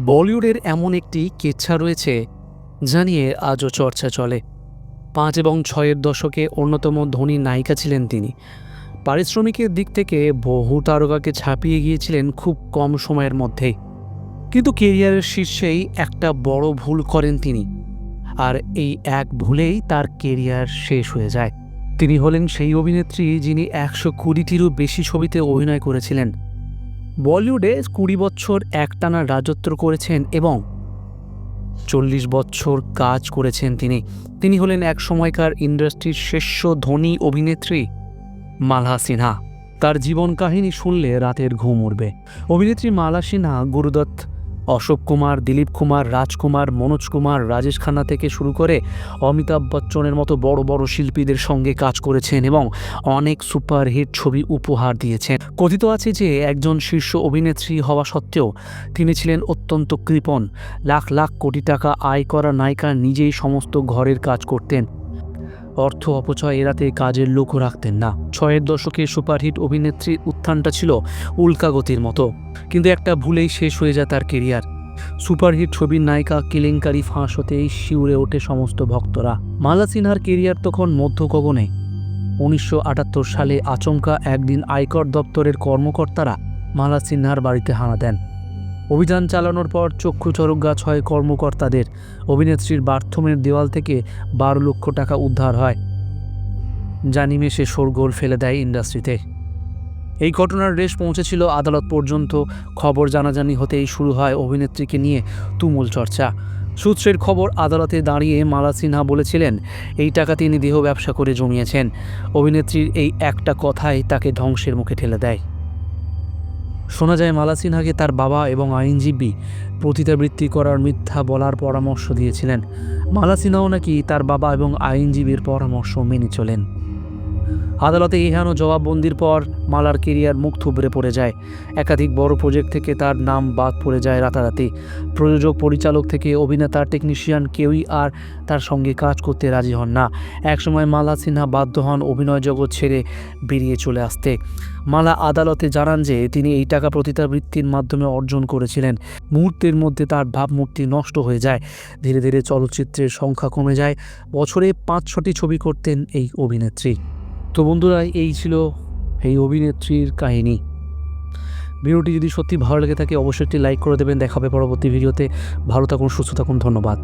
বলিউডের এমন একটি কেচ্ছা রয়েছে যা নিয়ে আজও চর্চা চলে। পাঁচ এবং ছয়ের দশকে অন্যতম ধনী নায়িকা ছিলেন তিনি। পারিশ্রমিকের দিক থেকে বহু তারকাকে ছাপিয়ে গিয়েছিলেন খুব কম সময়ের মধ্যেই। কিন্তু কেরিয়ারের শীর্ষেই একটা বড় ভুল করেন তিনি। আর এই এক ভুলেই তার কেরিয়ার শেষ হয়ে যায়। তিনি হলেন সেই অভিনেত্রী যিনি একশো কুড়িটিরও বেশি ছবিতে অভিনয় করেছিলেন। বলিউডে কুড়ি বছর একটানা রাজত্ব করেছেন এবং চল্লিশ বছর কাজ করেছেন তিনি। তিনি হলেন এক সময়কার ইন্ডাস্ট্রির শেষ্য ধনী অভিনেত্রী মালহা সিনহা। তার জীবন কাহিনী শুনলে রাতের ঘুম উঠবে অভিনেত্রী মালা সিনহা গুরুদত্ত অশোক কুমার, দিলীপ কুমার রাজকুমার মনোজ কুমার, রাজেশ খান্না থেকে শুরু করে অমিতাভ বচ্চনের মতো বড় বড় শিল্পীদের সঙ্গে কাজ করেছেন এবং অনেক সুপারহিট ছবি উপহার দিয়েছেন। কথিত আছে যে, একজন শীর্ষ অভিনেত্রী হওয়া সত্ত্বেও তিনি ছিলেন অত্যন্ত কৃপণ। লাখ লাখ কোটি টাকা আয় করা নায়িকা নিজেই সমস্ত ঘরের কাজ করতেন। অর্থ অপচয় এড়াতে কাজের লোকও রাখতেন না। ছয়ের দশকে সুপারহিট অভিনেত্রীর উত্থানটা ছিল উল্কাগতির মতো। কিন্তু একটা ভুলেই শেষ হয়ে যায় তার কেরিয়ার। সুপারহিট ছবির নায়িকা কেলেঙ্কারি ফাঁস হতেই শিউরে ওঠে সমস্ত ভক্তরা। মালা সিনহার কেরিয়ার তখন মধ্যগগনে। উনিশশো আটাত্তর সালে আচমকা একদিন আয়কর দপ্তরের কর্মকর্তারা মালা সিনহার বাড়িতে হানা দেন। অভিযান চালানোর পর চক্ষু চরক গাছ হয় কর্মকর্তাদের। অভিনেত্রীর বাথরুমের দেওয়াল থেকে বারো লক্ষ টাকা উদ্ধার হয়। যা নিমেষে শোরগোল ফেলে দেয় ইন্ডাস্ট্রিতে। এই ঘটনার রেশ পৌঁছেছিল আদালত পর্যন্ত। খবর জানাজানি হতেই শুরু হয় অভিনেত্রীকে নিয়ে তুমুল চর্চা। সূত্রের খবর, আদালতে দাঁড়িয়ে মালা সিনহা বলেছিলেন, এই টাকা তিনি দেহ ব্যবসা করে জমিয়েছেন। অভিনেত্রীর এই একটা কথাই তাকে ধ্বংসের মুখে ঠেলে দেয়। শোনা যায় মালা সিনহাকে তার বাবা এবং আইনজীবী পতিতাবৃত্তি করার মিথ্যা বলার পরামর্শ দিয়েছিলেন। মালা সিনহাও নাকি তার বাবা এবং আইনজীবীর পরামর্শ মেনে চলেন। আদালতে ইহানো জবাববন্দির পর মালার কেরিয়ার মুখ থুবড়ে পড়ে যায়। একাধিক বড় প্রজেক্ট থেকে তার নাম বাদ পড়ে যায় রাতারাতি। প্রযোজক, পরিচালক থেকে অভিনেতা টেকনিশিয়ান কেউই আর তার সঙ্গে কাজ করতে রাজি হন না। একসময় মালা সিনহা বাধ্য হন অভিনয় জগৎ ছেড়ে বেরিয়ে চলে আসতে। মালা আদালতে জানান যে, তিনি এই টাকা প্রতিতাবৃত্তির মাধ্যমে অর্জন করেছিলেন। মুহূর্তের মধ্যে তার ভাবমূর্তি নষ্ট হয়ে যায়। ধীরে ধীরে চলচ্চিত্রের সংখ্যা কমে যায়। বছরে পাঁচ ছটি ছবি করতেন এই অভিনেত্রী। তো বন্ধুরা, এই ছিল এই অভিনেত্রীর কাহিনী। ভিডিওটি যদি সত্যি ভালো লেগে থাকে, অবশ্যই একটি লাইক করে দেবেন। দেখাবে পরবর্তী ভিডিওতে। ভালো থাকুন, সুস্থ থাকুন, ধন্যবাদ।